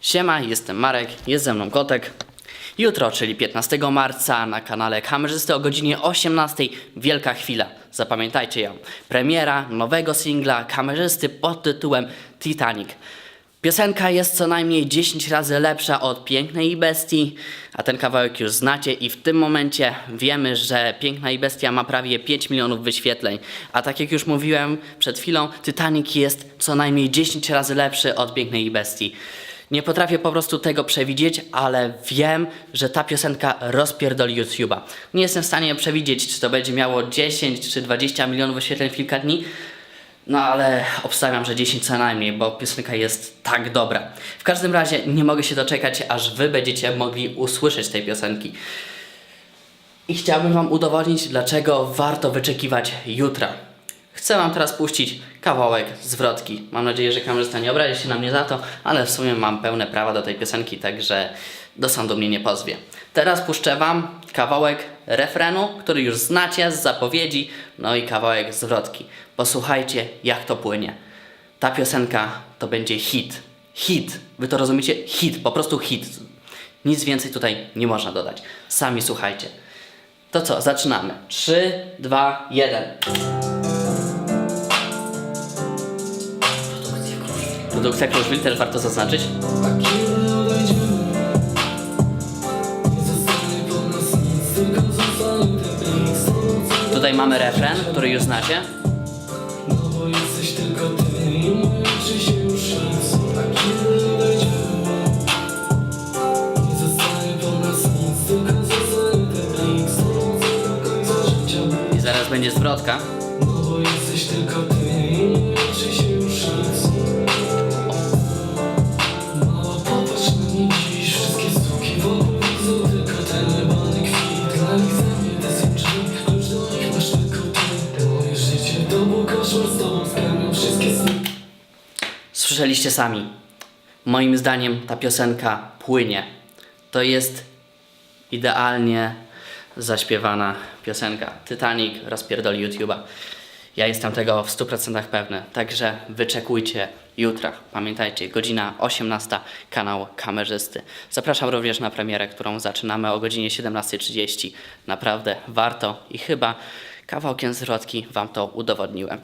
Siema, jestem Marek, jest ze mną Kotek. Jutro, czyli 15 marca na kanale Kamerzysty o godzinie 18 wielka chwila. Zapamiętajcie ją. Premiera nowego singla Kamerzysty pod tytułem Titanic. Piosenka jest co najmniej 10 razy lepsza od Pięknej i Bestii, a ten kawałek już znacie i w tym momencie wiemy, że Piękna i Bestia ma prawie 5 milionów wyświetleń. A tak jak już mówiłem przed chwilą, Titanic jest co najmniej 10 razy lepszy od Pięknej i Bestii. Nie potrafię po prostu tego przewidzieć, ale wiem, że ta piosenka rozpierdoli YouTube'a. Nie jestem w stanie przewidzieć, czy to będzie miało 10 czy 20 milionów wyświetleń w kilka dni, no ale obstawiam, że 10 co najmniej, bo piosenka jest tak dobra. W każdym razie nie mogę się doczekać, aż wy będziecie mogli usłyszeć tej piosenki. I chciałbym wam udowodnić, dlaczego warto wyczekiwać jutra. Chcę wam teraz puścić kawałek zwrotki. Mam nadzieję, że kamerzysta nie obrazi się na mnie za to, ale w sumie mam pełne prawa do tej piosenki, także do sądu mnie nie pozwie. Teraz puszczę wam kawałek refrenu, który już znacie z zapowiedzi, no i kawałek zwrotki. Posłuchajcie, jak to płynie. Ta piosenka to będzie hit. Hit. Wy to rozumiecie? Hit. Po prostu hit. Nic więcej tutaj nie można dodać. Sami słuchajcie. To co, zaczynamy. 3, 2, 1. Produkcja Kruszwil też warto zaznaczyć. Tutaj mamy refren, który już znacie. I zaraz będzie zwrotka. no bo jesteś tylko Słyszeliście sami. Moim zdaniem ta piosenka płynie. To jest idealnie zaśpiewana piosenka. Titanic rozpierdoli YouTube'a. Ja jestem tego w 100% pewny. Także wyczekujcie jutra. Pamiętajcie, godzina 18, kanał Kamerzysty. Zapraszam również na premierę, którą zaczynamy o godzinie 17.30. Naprawdę warto i chyba kawałkiem zwrotki Wam to udowodniłem.